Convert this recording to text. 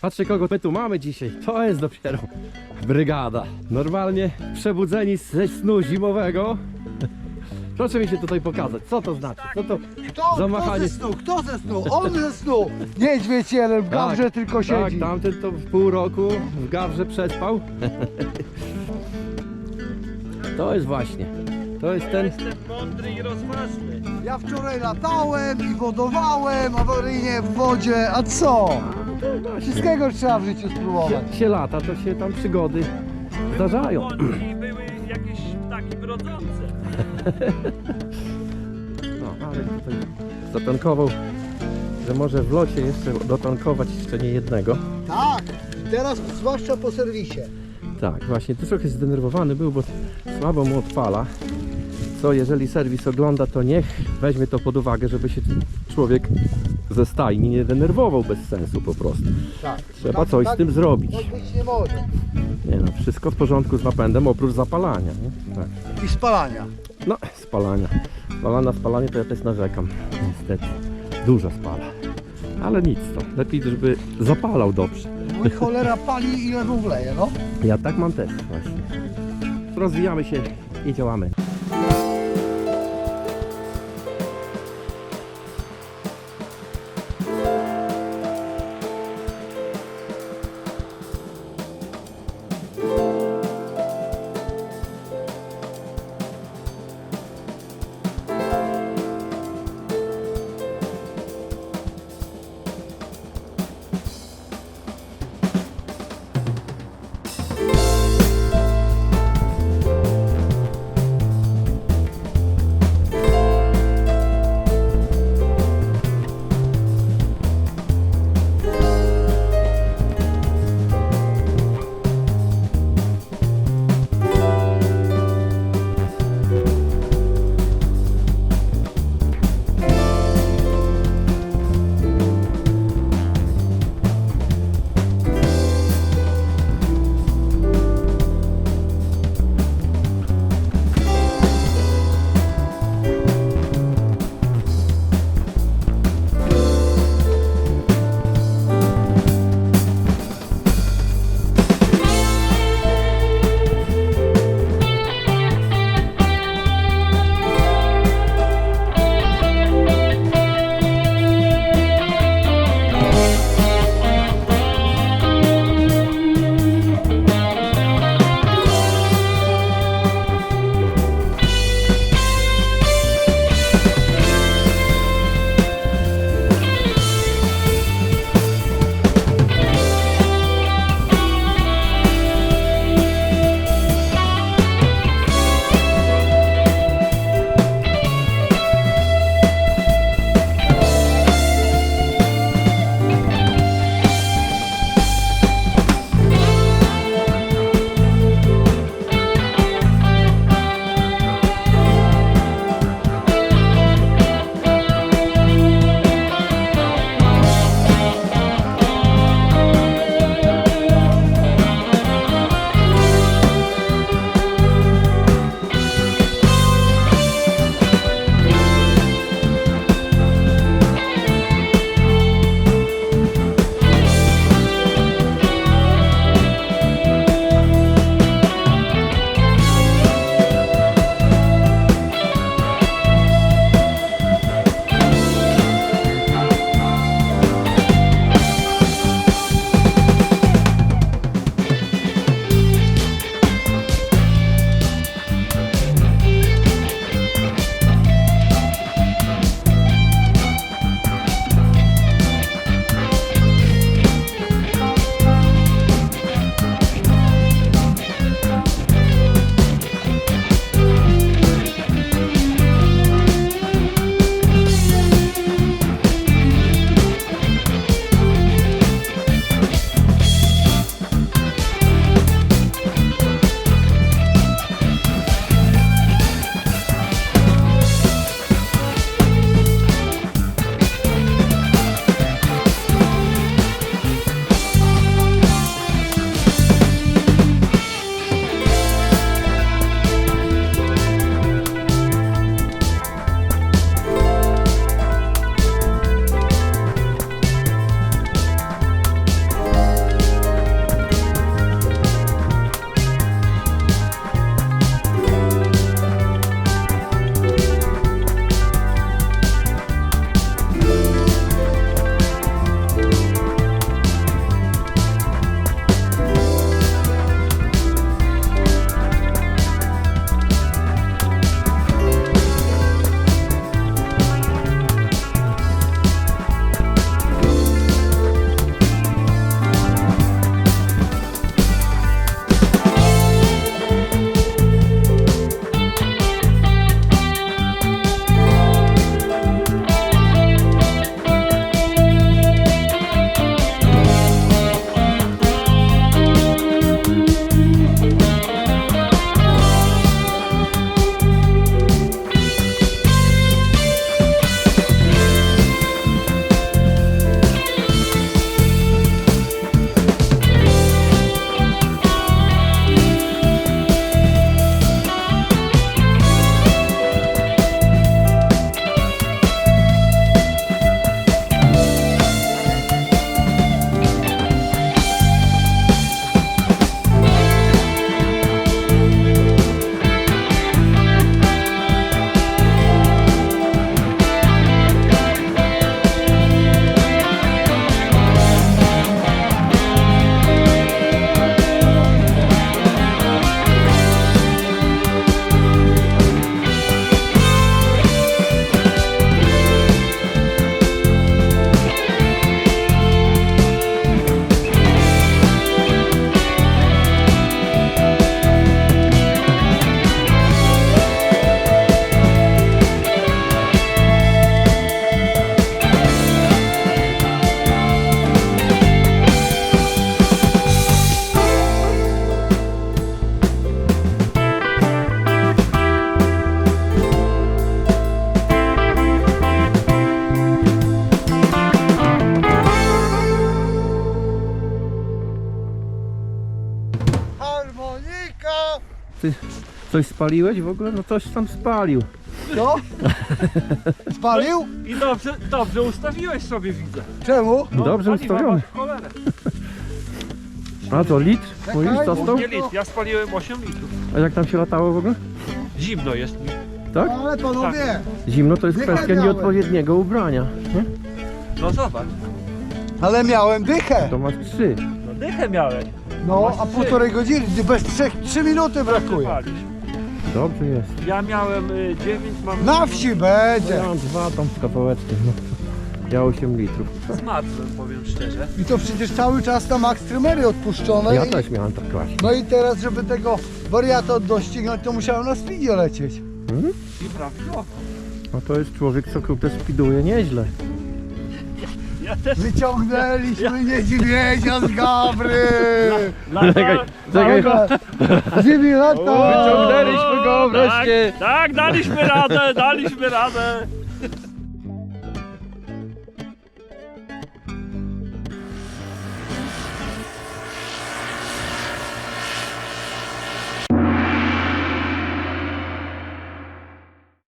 Patrzcie kogo my tu mamy dzisiaj. To jest dopiero brygada. Normalnie przebudzeni ze snu zimowego. Proszę mi się tutaj pokazać, co to znaczy? Co to Kto, zamachanie? kto ze snu? Kto ze snu? On ze snu! Niedźwiedź jeden w gawrze tylko tak, siedzi. tamten to w pół roku w gawrze przespał. To jest właśnie. To jest ten. Jestem mądry i rozważny. Ja wczoraj latałem i wodowałem awaryjnie w wodzie, a co? Wszystkiego trzeba w życiu spróbować. Jak się lata, to się tam przygody zdarzają. Bączki były jakieś ptaki brodzące. No, ale tutaj zatankował, że może w locie jeszcze dotankować jeszcze nie jednego. Tak, teraz zwłaszcza po serwisie. Tak, właśnie, tu trochę zdenerwowany był, bo słabo mu odpala. Co jeżeli serwis ogląda, to niech weźmie to pod uwagę, żeby się człowiek ze stajni nie denerwował bez sensu po prostu. Tak. Trzeba tak, coś tak, z tym zrobić. Tak być nie może. Nie no, wszystko w porządku z napędem oprócz zapalania. Nie? Tak. I spalania. No, spalania. Spalana, spalanie to ja też narzekam. Niestety. Dużo spala. Ale nic to. Lepiej, żeby zapalał dobrze. Mój cholera pali ile mu wleje, no. Ja tak mam też właśnie. Rozwijamy się i działamy. Ty coś spaliłeś w ogóle? No coś tam spalił. Co? Spalił? I dobrze, dobrze ustawiłeś sobie, widzę. Czemu? No, Dobrze paliwa ustawiony. masz w cholerę. A to litr? Mówisz, Czekaj, został? Nie litr, ja spaliłem 8 litrów. A jak tam się latało w ogóle? Zimno jest mi. Tak? Ale panowie, Zimno to jest Dychę kwestia miałem. nieodpowiedniego ubrania. Nie? No zobacz, ale miałem dychę. To masz trzy. no dychę miałeś. No, a półtorej godziny, bez trzech, trzy minuty brakuje. Dobrze jest. Ja miałem 9, mam... Na wsi No będzie. ja mam dwa tam z kawałeczkiem. No. Ja 8 litrów. Zmarłem, powiem szczerze. I to przecież cały czas na max trymery odpuszczone. Ja i, też miałem tak właśnie. No i teraz, żeby tego wariata doścignąć, to musiałem na speedzie lecieć. Hmm? I prawidłowo. No to jest człowiek, co kurde speeduje nieźle. Ja też... Wyciągnęliśmy niedźwiedzia z Gabry. Czekaj, czekaj. Ziemi lata. Wyciągnęliśmy go tak, wreszcie. Tak, daliśmy radę, daliśmy radę.